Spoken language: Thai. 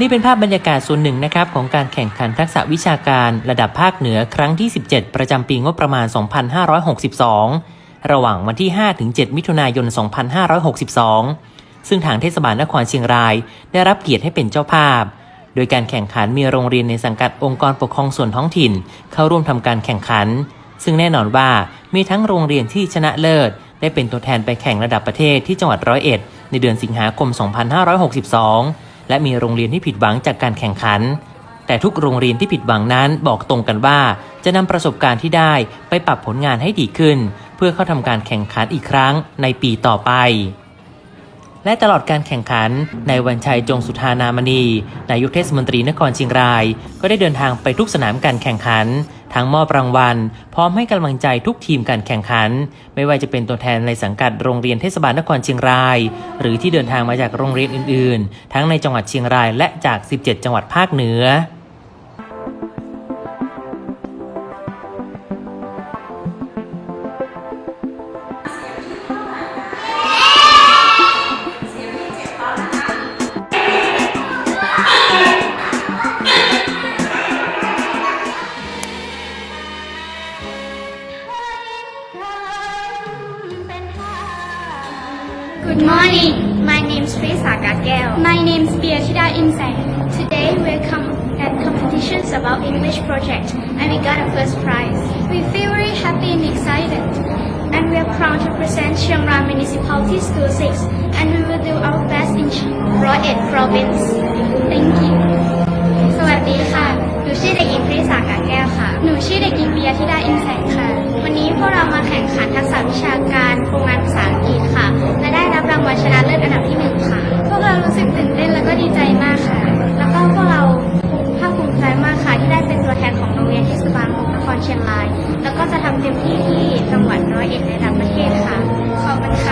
นี่เป็นภาพบรรยากาศส่วนหนึ่งนะครับของการแข่งขันทักษะวิชาการระดับภาคเหนือครั้งที่ 17 ประจำปีงบประมาณ 2562 ระหว่างวันที่ 5-7 มิถุนายน 2562 ซึ่งทางเทศบาลนครเชียงราย ได้รับเกียรติให้เป็นเจ้าภาพ โดยการแข่งขันมีโรงเรียนในสังกัดองค์กรปกครองส่วนท้องถิ่น เข้าร่วมทำการแข่งขัน ซึ่งแน่นอนว่ามีทั้งโรงเรียนที่ชนะเลิศ ได้เป็นตัวแทนไปแข่งระดับประเทศที่จังหวัดร้อยเอ็ดในเดือนสิงหาคม 2562 และมีโรงเรียนที่ผิดหวังจากการแข่งขัน แต่ทุกโรงเรียนที่ผิดหวังนั้นบอกตรงกันว่า จะนำประสบการณ์ที่ได้ไปปรับผลงานให้ดีขึ้น เพื่อเข้าทำการแข่งขันอีกครั้งในปีต่อไปและตลอดการแข่งขันนายวันชัยจงสุธานามณีนายกเทศมนตรีนครเชียงราย ก็ได้เดินทางไปทุกสนามการแข่งขัน ทั้งมอบรางวัล พร้อมให้กำลังใจทุกทีมการแข่งขัน ไม่ว่าจะเป็นตัวแทนในสังกัดโรงเรียนเทศบาลนครเชียงราย หรือที่เดินทางมาจากโรงเรียนอื่น ๆ ทั้งในจังหวัดเชียงรายและจาก 17 จังหวัดภาคเหนือ Good morning. My name is Frisa Gagel. My name is Beatida Insang. Today we're com- at competitions about English project and we got a first prize. We feel very happy and excited. And we are proud to present Chiang Rai Municipality School 6 and we will do our best in Roy Ed Province. Thank you. สวัสดีค่ะ หนูชื่อเด็กหญิงปริสากาแก้วค่ะ หนูชื่อเด็กหญิงปิยธิดาอินแสงค่ะ วันนี้พวกเรามาแข่งขันทักษะวิชาการโครงงาน รับรางวัลชนะเลิศอันดับที่หนึ่งค่ะ พวกเรารู้สึกตื่นเต้นแล้วก็ดีใจมากค่ะ แล้วก็พวกเราภาคภูมิใจมากค่ะที่ได้เป็นตัวแทนของโรงเรียนเทศบาลนครเชียงราย แล้วก็จะทำเต็มที่ที่จังหวัดน้อยเอ็ดในระดับประเทศค่ะ ขอบคุณค่ะ